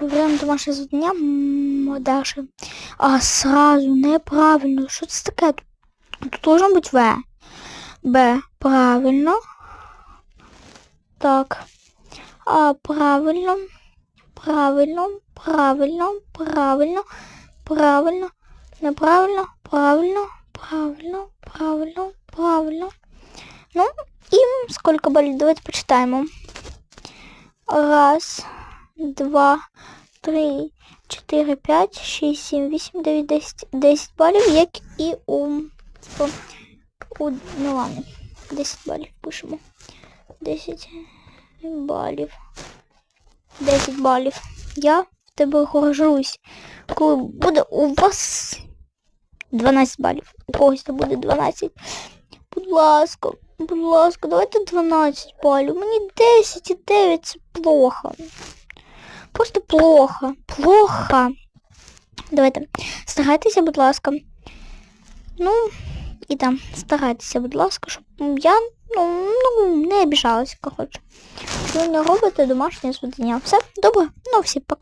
Время домашнє завдання дальше. А сразу неправильно. Що це таке? Тут, должно бути В. Б. Правильно. Так. А, правильно. Правильно. Правильно. Правильно. Правильно. Неправильно. Правильно. Правильно. Правильно. Правильно. Ну, і сколько балів? Давайте почитаємо. Раз, два, три, чотири, п'ять, шість, сім, вісім, дев'ять, десять. Десять балів, як і у, типу, у ну ладно, 10 балів пишемо. 10 балів. 10 балів. Я в тебе горжусь. Коли буде у вас 12 балів. У когось це буде 12. Будь ласка, будь ласка, давайте 12 балів. Мені 10 і 9 це плохо. Просто плохо. Плохо. Давайте. Старайтеся, будь ласка. Ну, і там, старайтеся, будь ласка, щоб я ну, ну, не обіжалася. Що ви не робите домашнє завдання. Все, добре, ну всі пока.